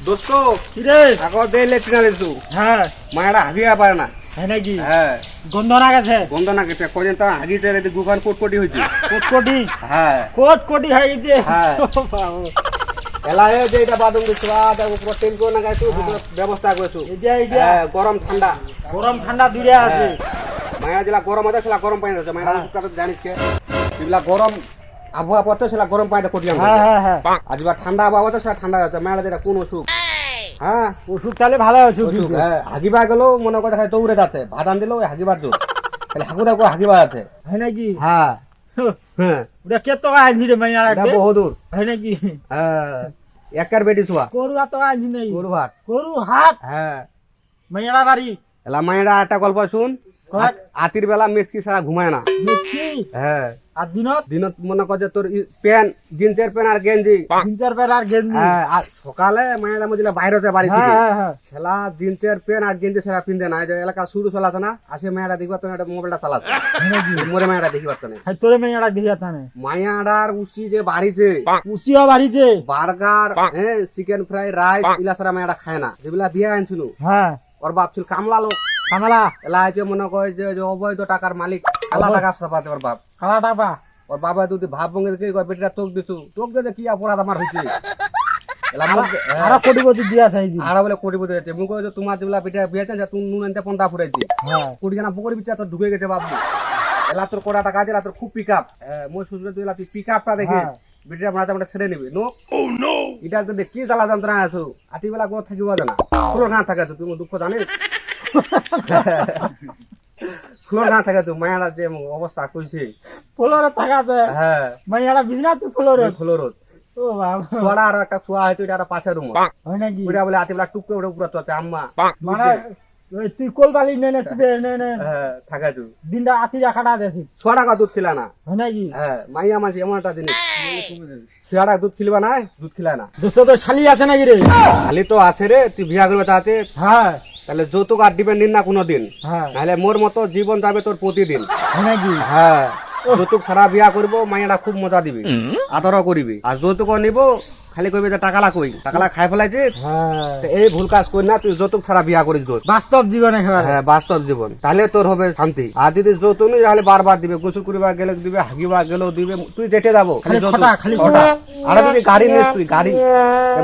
দোস্ত কিরে? আগর দে লেট্রিনা দিছু হ্যাঁ মায়েরা হাগিয়া পারে না হ্যাঁ নাকি? হ্যাঁ গন্ধ না গেছে বন্ধ না কেটে কদিন তো হাগি টেরে গুখান কোটপটি হয়েছে কোট কোটি হ্যাঁ কোট কোটি হয়ে গেছে হ্যাঁ। এলা এ যে এটা বাদম দিছু আ দেখো পুরো তেল করে না গাইছু ব্যবস্থা করেছু এইটা হ্যাঁ গরম ঠান্ডা গরম ঠান্ডা দুইটা আছে। মায়া যেলা গরম আছে গরম পানি আছে। তো জানিস কে যেগুলা গরম আবহাওয়া পড়ছে সেলা গরম পানিতে কোটিয়াম হ্যাঁ হ্যাঁ হ্যাঁ। আজ বা ঠান্ডা আবহাওয়া তো সেটা ঠান্ডা আছে মায়েরা যেটা কোন অসুখ। হ্যাঁ। ওষুধ তাহলে ভালো ওষুধ অসুখ হ্যাঁ হাগিবা গেলেও মনে করে খালি দৌড়ে যাচ্ছে ভাদান দিলেও হাগিবার জোর। খালি হাগু দেখো হাগিবা আছে। হ্যাঁ নাকি? হ্যাঁ। হ্যাঁ। ওটা কে টাকা আনছি রে মাইয়া এটা বহুদূর হ্যাঁ নাকি? হ্যাঁ। একার বেটি ছোয়া। আর টাকা আনছি নাই। গরু ভাত গরু হাট? হ্যাঁ। মাইয়ারা বাড়ি? এলা মায়েরা একটা গল্প শুন? আতির বেলা মেসকি ঘুমায় না। হ্যাঁ। আর দিনত? দিনত মনে কর যে তোর প্যান্ট জিন্সের প্যান্ট আর গেঞ্জি। তিন চার বের আর গেঞ্জি। হ্যাঁ আর সকালে মায়েরা বাইরে হচ্ছে বাড়ি হ্যাঁ থেকে হ্যাঁ। হ্যাঁ জিন্সের প্যান্ট আর গেঞ্জি সেরা পিনতে না। যে এলাকা শুরু চলাছে না আসে মেয়েরা দেখবার তো একটা মোবাইলটা হ্যাঁ নাকি মরে মায়েরা দেখিবার তো হাই তোরে মাইয়ারা দিয়ে তানে মায়াডার উসি যে বাড়িছে উচিও বাড়িছে। বার্গার হ্যাঁ চিকেন ফ্রাই রাইস ইলা সারা মেয়েরা খায় না। যেগুলা বিয়ে আনছিল হ্যাঁ। ওর বাপ ছিল কামলা লোক। কামলা এলা আছে মনে করে যে অবৈধ টাকার মালিক কালা টাকা ওর বাপ। কালা টাকা। ওর বাবা যদি ভাব ভঙ্গে দেখে কয় বেটিটা তোক দিছু তোক দিতে কি অপরাধ আমার হয়েছে হ্যাঁ। আরও কোটিপতি দিয়া চাইছি আর বলে কোটি বুঝে যাচ্ছে মুখ যে তোমার যেগুলা নুন আনতে পন্থা ফুরাইছি হ্যাঁ। কোটি জানা তোর ঢুকে গেছে বাবু এলা তোর কোটা টাকা আছে তোর খুব পিক আপ মই সুযোগ তুই তুই পিক আপটা দেখে হ্যাঁ। বেটিটা ছেড়ে নিবি। নো? এটা যদি কি জ্বালা যন্ত্রণা আছো আতি বেলা কোনো থাকিব জানা। থাকে তুমি দুঃখ জানিস? ফুলোর থাকে তো মায়ারা যে অবস্থা কইছে ফ্লোরে থাকা আছে হ্যাঁ। বিজনা ফ্লোরে বাবা। আর একটা ছোয়া ওটা একটা পাঁচের রুম হয় নাকি? ওইটা বলে আতি বেলা টুককে ওটা উপরে চলছে আম্মা। মানে ওই তুই কোল বালি নে নে চিবে নে নে? হ্যাঁ থাকে তো। দিনটা আতি রাখাটা দেছি ছোয়া টাকা দুধ খিলা না? হয় নাকি? হ্যাঁ মাইয়া মাঝে এমন একটা জিনিস। দুধ খিলবা না দুধ খিলা না? দোস্ত তো শালি আছে নাকি রে খালি তো আছে রে তুই বিয়া করবে তাতে হ্যাঁ তাহলে যৌতুক আর দিবেন নিন না কোনোদিন। হ্যাঁ। নাহলে মোর মতো জীবন যাবে তোর প্রতিদিন। হ্যাঁ। যৌতুক সারা বিয়া করব মাইয়াটা খুব মজা দিবি। আদরও করিবি। আর যৌতুক নিব খালি কইবে যে টাকালা কই টাকালা খাই ফেলাইছে। হ্যাঁ। এই ভুল কাজ করি না তুই যৌতুক ছাড়া বিয়া করিস দোস্ত বাস্তব জীবনে হ্যাঁ বাস্তব জীবন। তাহলে তোর হবে শান্তি। আর যদি যৌতুক নেই তাহলে বারবার দিবে। গোসল করিবা গেলে দিবে হাগিবা গেলেও দিবে। তুই যেতে যাব আর যদি গাড়ি নিস তুই গাড়ি।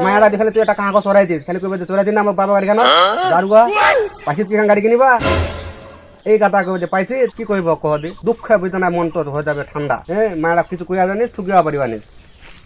মায়েরা দেখালে তুই একটা কাগজ সরাই দিস। খালি কইবে যে তোরা দিন আমার বাবা গাড়ি কেন? দারুয়া। পাশে কি গাড়ি কিনিবা? এই কইবে যে পাইছে, কি কইব কহ দি দুঃখ বেদনা মন তোর হয়ে যাবে ঠান্ডা। হ্যাঁ মায়েরা কিছু কইয়া জানিস ঠুকিয়া পারিবা নিস